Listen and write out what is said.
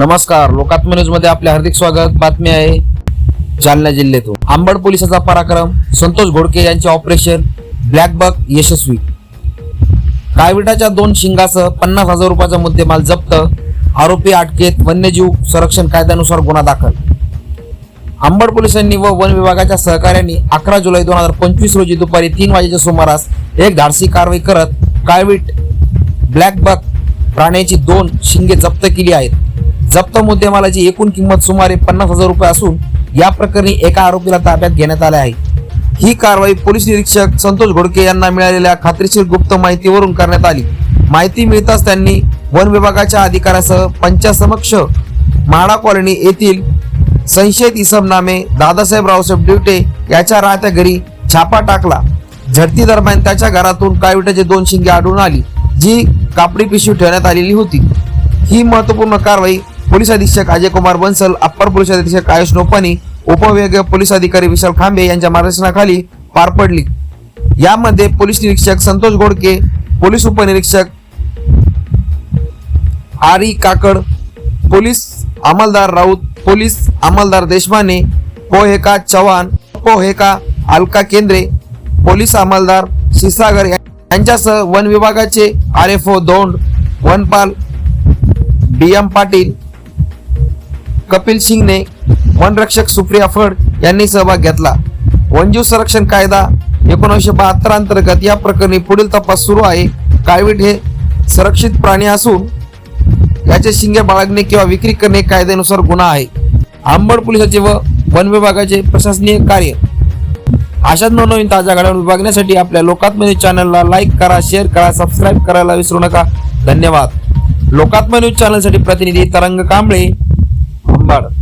नमस्कार लोकात्म न्यूजमध्ये आपले हार्दिक स्वागत. बातमी आहे जालना जिल्ह्यातून. आंबड पोलिसाचा पराक्रम संतोष घोडके यांचे ऑपरेशन ब्लॅक बक यशस्वी. काळविटाच्या दोन शिंगासह पन्नास हजार रुपयाचा मुद्देमाल जप्त. आरोपी अटकेत वन्यजीव संरक्षण कायद्यानुसार गुन्हा दाखल. आंबड पोलिसांनी व वन विभागाच्या सहकार्यांनी अकरा जुलै दोन हजार पंचवीस रोजी दुपारी तीन वाजेच्या सुमारास एक धाडसी कारवाई करत काळवीट ब्लॅक बक प्राण्याची दोन शिंगे जप्त केली आहेत. जप्त मुद्देमालाची एकूण किंमत सुमारे पन्नास हजार रुपये असून या प्रकरणी एका आरोपीला ताब्यात घेण्यात आले आहे. ही कारवाई पोलीस निरीक्षक संतोष घोडके यांना मिळालेल्या खात्रीशीर गुप्त माहितीवरून करण्यात आली. माहिती मिळताच त्यांनी वन विभागाच्या अधिकाऱ्यासह पंचासमक्ष म्हाडा कॉलनी येथील संशयित इसम नामे दादासाहेब रावसाहेब डिवटे याच्या राहत्या घरी छापा टाकला. झडती दरम्यान त्याच्या घरातून काळविटाची दोन शिंगे आढळून आली जी कापडी पिशवी ठेवण्यात आलेली होती. ही महत्त्वपूर्ण कारवाई पोलीस अधीक्षक अजय कुमार बन्सल अप्पर पोलीस अधीक्षक आयुष नोपानी उपविभागीय पोलीस अधिकारी विशाल खांबे यांच्या मार्गदर्शनाखाली पार पडली. यामध्ये पोलीस निरीक्षक संतोष गोडके पोलीस उपनिरीक्षक आरी काकड पोलीस अंमलदार राऊत पोलीस अंमलदार देशमाने पोहेका चव्हाण पोहेका अलका केंद्रे पोलीस अंमलदार शिसागर यांच्यासह वन विभागाचे आर एफ ओ दोंड वनपाल बी एम पाटील कपिल सिंगने वनरक्षक सुप्रिया फड यांनी सहभाग घेतला. वनजीव संरक्षण कायदा एकोणीसशे बहात्तर अंतर्गत या प्रकरणी पुढील तपास सुरू आहे. काळवीट हे संरक्षित प्राणी असून याचे शिंगे बाळगणे किंवा विक्री करणे कायद्यानुसार गुन्हा आहे. आंबड पोलिसाचे व वन विभागाचे प्रशासनीय कार्य. अशाच नवनवीन ताज्या घडामोडी बघण्यासाठी आपल्या लोकात्मन्यूज चॅनलला लाईक करा शेअर करा सबस्क्राईब करायला विसरू नका. धन्यवाद. लोकात्म न्यूज चॅनलसाठी प्रतिनिधी तरंग कांबळे. Repara,